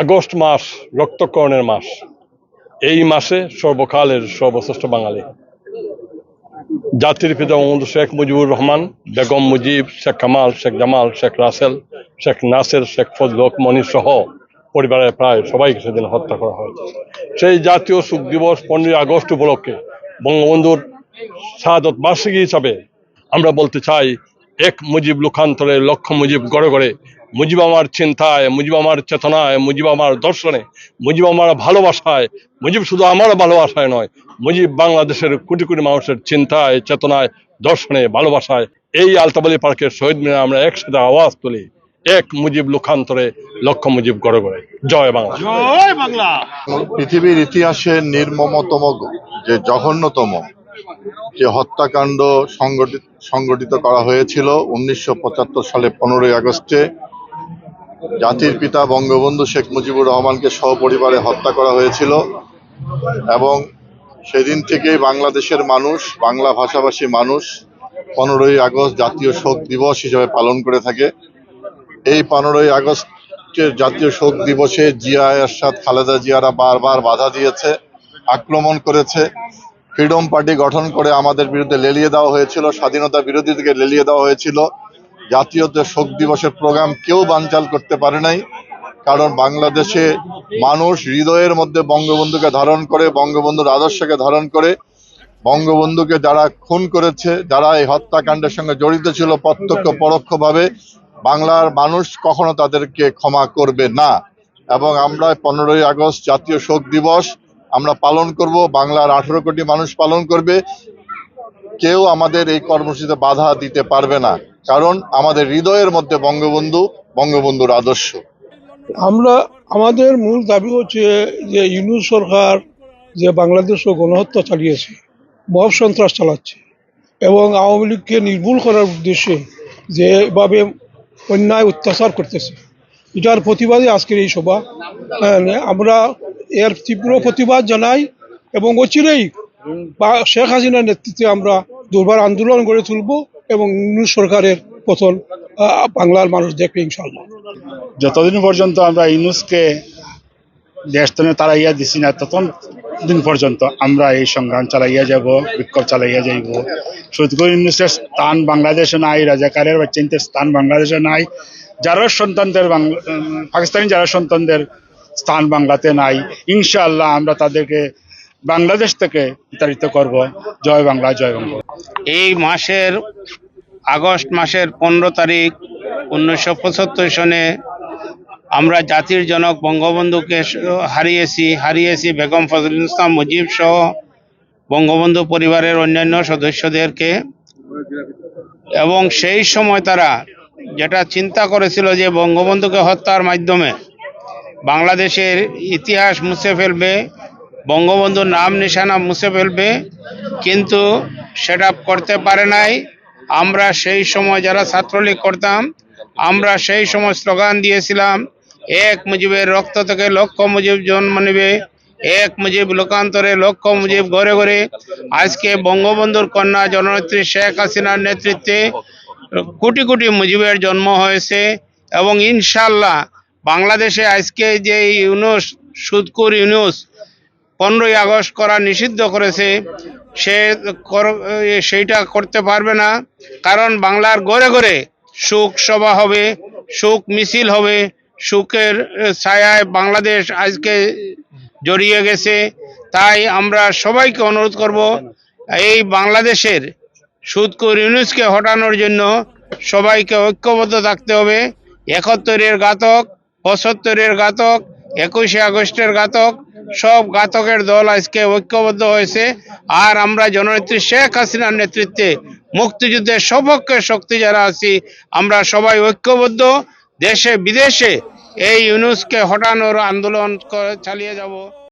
August মাস, রক্তকরণের মাস। এই মাসে সর্বকালের সর্বশ্রেষ্ঠ বাঙালি। জাতির পিতা বঙ্গবন্ধু শেখ মুজিবুর রহমান, বেগম মুজিব, শেখ কামাল, শেখ জামাল, শেখ রাসেল, শেখ নাসের, শেখ ফজলক মনি সহ পরিবারের প্রায় সবাইকে সেদিন হত্যা করা হয়েছে সেই জাতীয় শোক দিবস পনেরোই আগস্ট উপলক্ষে বঙ্গবন্ধুর শাহাদত বার্ষিকী হিসাবে আমরা বলতে চাই, এক মুজিব লোকান্তরে লক্ষ মুজিব গড়ে গড়ে মুজিব আমার চিন্তায় মুজিব আমার চেতনায় মুজিব আমার দর্শনে মুজিব আমার ভালোবাসায় মুজিব শুধু আমার ভালোবাসায় নয় মুজিব বাংলাদেশের কোটি কোটি মানুষের চিন্তায় চেতনায় দর্শনে ভালোবাসায়। এই আলতাবালি পার্কের শহীদ মিনারে আমরা একসাথে আওয়াজ তুলি এক মুজিব লোকান্তরে লক্ষ মুজিব গড়ে গড়ে। জয় বাংলা। পৃথিবীর ইতিহাসে নির্মমতম যে জঘন্যতম যে হত্যাকাণ্ড সংগঠিত সংগঠিত করা হয়েছিল উনিশশো পঁচাত্তর সালে পনেরোই আগস্টে জাতির পিতা বঙ্গবন্ধু শেখ মুজিবুর রহমানকে সহপরিবারে হত্যা করা হয়েছিল এবং সেদিন থেকেই বাংলাদেশের মানুষ, বাংলা ভাষাভাষী মানুষ পনেরোই আগস্ট জাতীয় শোক দিবস হিসেবে পালন করে থাকে। এই পনেরোই আগস্টের জাতীয় শোক দিবসে জিয়া এরশাদ, খালেদা জিয়ারা বারবার বাধা দিয়েছে, আক্রমণ করেছে। ফ্রিডম পার্টি গঠন করে আমাদের বিরুদ্ধে লেলিয়ে দেওয়া হয়েছিল, স্বাধীনতা বিরোধীদেরকে লেলিয়ে দেওয়া হয়েছিল। জাতীয় শোক দিবসের প্রোগ্রাম কেউ বানচাল করতে পারে নাই, কারণ বাংলাদেশে মানুষ হৃদয়ের মধ্যে বঙ্গবন্ধুকে ধারণ করে, বঙ্গবন্ধুর আদর্শকে ধারণ করে, বঙ্গবন্ধুকে যারা খুন করেছে, যারা এই হত্যাকাণ্ডের সঙ্গে জড়িত ছিল প্রত্যক্ষ পরোক্ষভাবে, বাংলার মানুষ কখনো তাদেরকে ক্ষমা করবে না। এবং আমরা পনেরোই আগস্ট জাতীয় শোক দিবস আমরা পালন করব, বাংলার আঠেরো কোটি মানুষ পালন করবে, কেউ আমাদের এই কর্মসূচিতে বাধা দিতে পারবে না। কারণ আমাদের হৃদয়ের মধ্যে বঙ্গবন্ধু, বঙ্গবন্ধুর আদর্শ। আমরা, আমাদের মূল দাবি হচ্ছে যে ইউনুস সরকার যে বাংলাদেশে গণহত্যা চালিয়েছে, মব সন্ত্রাস চালাচ্ছে এবং আওয়ামী লীগকে নির্মূল করার উদ্দেশ্যে যেভাবে অন্যায় অত্যাচার করতেছে, এটার প্রতিবাদে আজকের এই সভা। আমরা এর তীব্র প্রতিবাদ জানাই এবং অচিরেই শেখ হাসিনার নেতৃত্বে আমরা দুর্বার আন্দোলন গড়ে তুলব। এবং সরকারের পতন বাংলার মানুষ দেখবে ইনশাল্লাহ যতদিন পর্যন্ত আমরা ইউনুসকে দেশ থেকে তাড়াইয়া দিছি না, ততদিন দিন পর্যন্ত আমরা এই সংগ্রাম চালাইয়া যাব, বিক্ষোভ চালাইয়া যাইব। শুধু ইউনুসের স্থান বাংলাদেশে নাই, রাজাকারের বাচ্চাদের স্থান বাংলাদেশে নাই, যারা সন্তানদের পাকিস্তানি যারা সন্তানদের স্থান বাংলাতে নাই, ইনশাআল্লাহ আমরা তাদেরকে বাংলাদেশ থেকে বিতাড়িত করব। জয় বাংলা জয় বাংলা। এই মাসের আগস্ট মাসের পনেরো তারিখ উনিশশো পঁচাত্তর সনে আমরা জাতির জনক বঙ্গবন্ধুকে হারিয়েছি হারিয়েছি বেগম ফজলুল ইসলাম মুজিব সহ বঙ্গবন্ধু পরিবারের অন্যান্য সদস্যদেরকে। এবং সেই সময় তারা যেটা চিন্তা করেছিল যে বঙ্গবন্ধুকে হত্যার মাধ্যমে বাংলাদেশের ইতিহাস মুছে ফেলবে বঙ্গবন্ধুর নাম নিশানা মুছে ফেলবে, কিন্তু সেটা করতে পারে নাই। আমরা সেই সময় যারা ছাত্রলীগ করতাম, আমরা সেই সময় স্লোগান দিয়েছিলাম, এক মুজিবের রক্ত থেকে লক্ষ মুজিব জন্ম নেবে, এক মুজিব লোকান্তরে লক্ষ মুজিব ঘরে ঘরে। আজকে বঙ্গবন্ধুর কন্যা জননেত্রী শেখ হাসিনার নেতৃত্বে কোটি কোটি মুজিবের জন্ম হয়েছে এবং ইনশাল্লাহ বাংলাদেশে আজকে যে ইউনুস, সুদকুর ইউনুস পনেরোই আগস্ট করা নিষিদ্ধ করেছে, সে কর- সেইটা করতে পারবে না, কারণ বাংলার ঘরে ঘরে সুখ সভা হবে, সুখ মিছিল হবে, সুখের ছায়ায় বাংলাদেশ আজকে জড়িয়ে গেছে। তাই আমরা সবাইকে অনুরোধ করব, এই বাংলাদেশের সুদকুর ইউনুসকে হটানোর জন্য সবাইকে ঐক্যবদ্ধ থাকতে হবে। একাত্তরের ঘাতক, পঁচাত্তরের ঘাতক, একুশে আগস্টের ঘাতক সব ঘাতকের দল আজকে ঐক্যবদ্ধ হয়েছে। আর আমরা জননেত্রী শেখ হাসিনার নেতৃত্বে মুক্তিযুদ্ধের সপক্ষে শক্তি যারা আছি, আমরা সবাই ঐক্যবদ্ধ। দেশে বিদেশে এই ইউনুসকে হটানোর আন্দোলন চালিয়ে যাব।